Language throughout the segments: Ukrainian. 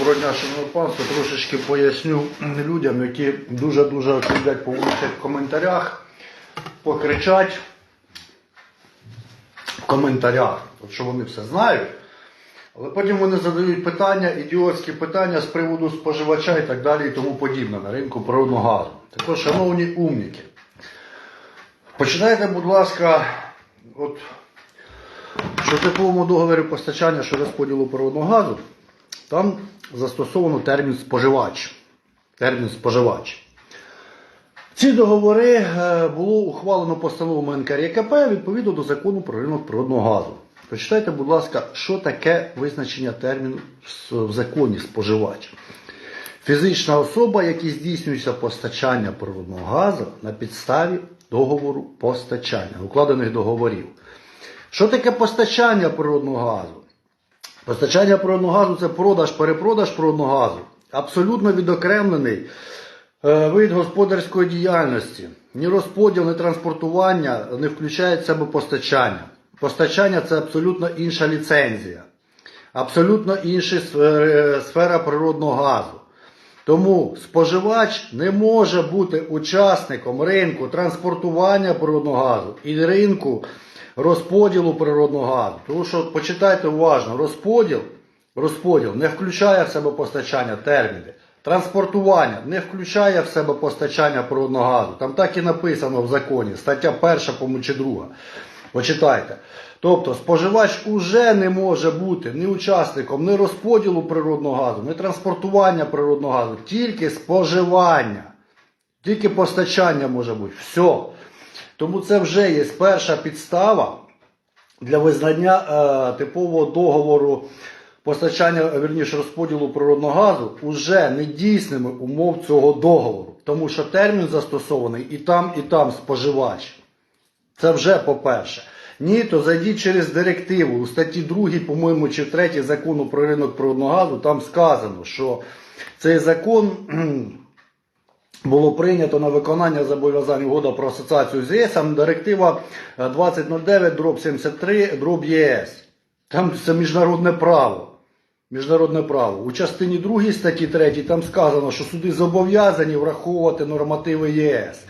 Доброго дня. Трошечки поясню людям, які дуже-дуже люблять поводитися в коментарях, покричать в коментарях, що вони все знають. Але потім вони задають питання, ідіотські питання з приводу споживача і так далі і тому подібне на ринку природного газу. Також, шановні умніки, починайте, будь ласка, от що в договорі постачання що розподілу природного газу, там застосовано термін споживач. Термін споживач. Ці договори е, було ухвалено постановою НКРЄКП відповідно до закону про ринок природного газу. Почитайте, будь ласка, що таке визначення терміну в- законі споживач. Фізична особа, якій здійснюється постачання природного газу на підставі договору постачання, укладених договорів. Що таке постачання природного газу? Постачання природного газу це продаж, перепродаж природного газу. Абсолютно відокремлений е, вид господарської діяльності. Ні розподіл, ні транспортування не включають в себе постачання. Постачання це абсолютно інша ліцензія, абсолютно інша сфера, сфера природного газу. Тому споживач не може бути учасником ринку транспортування природного газу і ринку розподілу природного газу. Тому що почитайте уважно, розподіл, розподіл не включає в себе постачання терміни. Транспортування не включає в себе постачання природного газу. Там так і написано в законі, стаття перша, по-моєму, чи друга. Почитайте. Тобто споживач уже не може бути ні учасником ні розподілу природного газу, ні транспортування природного газу, тільки споживання. Тільки постачання може бути. Все. Тому це вже є перша підстава для визнання е, типового договору постачання, вірніше розподілу природного газу уже недійсними умов цього договору. Тому що термін застосований і там, і там споживач. Це вже по-перше. Ні, то зайдіть через директиву. У статті 2, по-моєму, чи 3 закону про ринок природного газу, там сказано, що цей закон було прийнято на виконання зобов'язань угода про асоціацію з ЄС, директива е, 2009 дроб 73 дроб ЄС. Там це міжнародне право. Міжнародне право. У частині 2 статті 3 там сказано, що суди зобов'язані враховувати нормативи ЄС.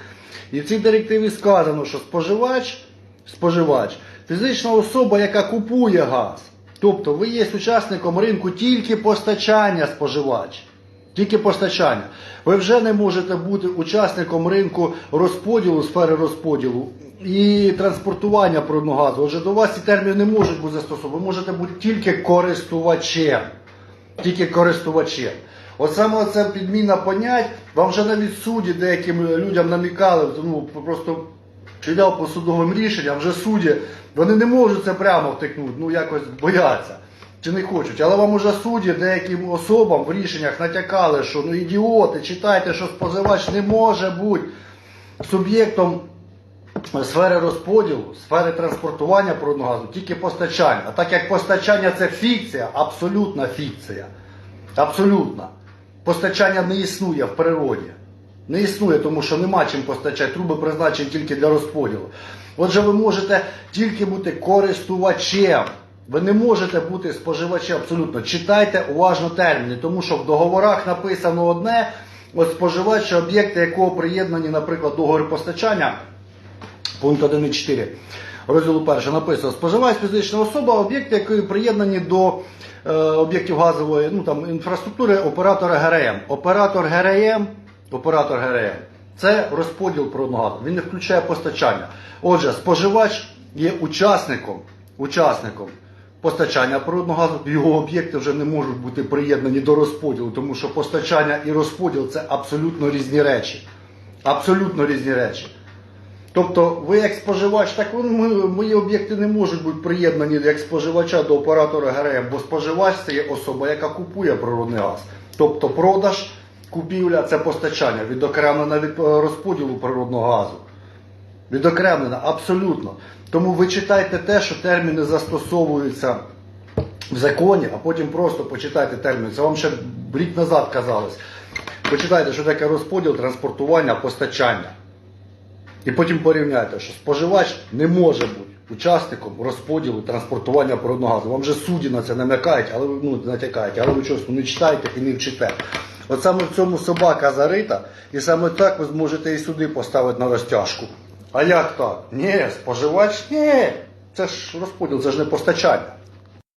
І в цій директиві сказано, що споживач, споживач фізична особа, яка купує газ. Тобто ви є учасником ринку тільки постачання споживач. Тільки постачання. Ви вже не можете бути учасником ринку розподілу, сфери розподілу і транспортування природного. Отже, до вас ці терміни не можуть бути застосовані. Ви можете бути тільки користувачем. Тільки користувачем. От саме це підміна понять, вам вже навіть судді деяким людям намікали, ну просто чидав по судовим рішенням, вже судді, вони не можуть це прямо втикнути, ну якось бояться чи не хочуть. Але вам уже судді деяким особам в рішеннях натякали, що ну ідіоти, читайте, що споживач не може бути суб'єктом сфери розподілу, сфери транспортування природного газу, тільки постачання. А так як постачання це фікція, абсолютна фікція. Абсолютна. Постачання не існує в природі. Не існує, тому що нема чим постачати. Труби призначені тільки для розподілу. Отже, ви можете тільки бути користувачем. Ви не можете бути споживачем абсолютно. Читайте уважно терміни, тому що в договорах написано одне, от споживач, об'єкти якого приєднані, наприклад, договір постачання, пункт 1.4 розділу 1 написано споживач фізична особа, об'єкти, які приєднані до е, об'єктів газової ну, там, інфраструктури оператора ГРМ. Оператор ГРМ, оператор ГРМ це розподіл природного газу. Він не включає постачання. Отже, споживач є учасником, учасником постачання природного газу, його об'єкти вже не можуть бути приєднані до розподілу, тому що постачання і розподіл це абсолютно різні речі. Абсолютно різні речі. Тобто ви як споживач, так ну, мої об'єкти не можуть бути приєднані як споживача до оператора ГРМ, бо споживач це є особа, яка купує природний газ. Тобто продаж, купівля це постачання, відокремлена від е, розподілу природного газу. Відокремлена, абсолютно. Тому ви читайте те, що терміни застосовуються в законі, а потім просто почитайте терміни. Це вам ще рік назад казалось. Почитайте, що таке розподіл транспортування, постачання. І потім порівняйте, що споживач не може бути учасником розподілу транспортування природного газу. Вам же судді на це намякають, але ви ну, натякають, але ви чогось не читаєте і не вчите. От саме в цьому собака зарита, і саме так ви зможете і суди поставити на розтяжку. А як так? Ні, споживач? Ні. Це ж розподіл, це ж не постачання.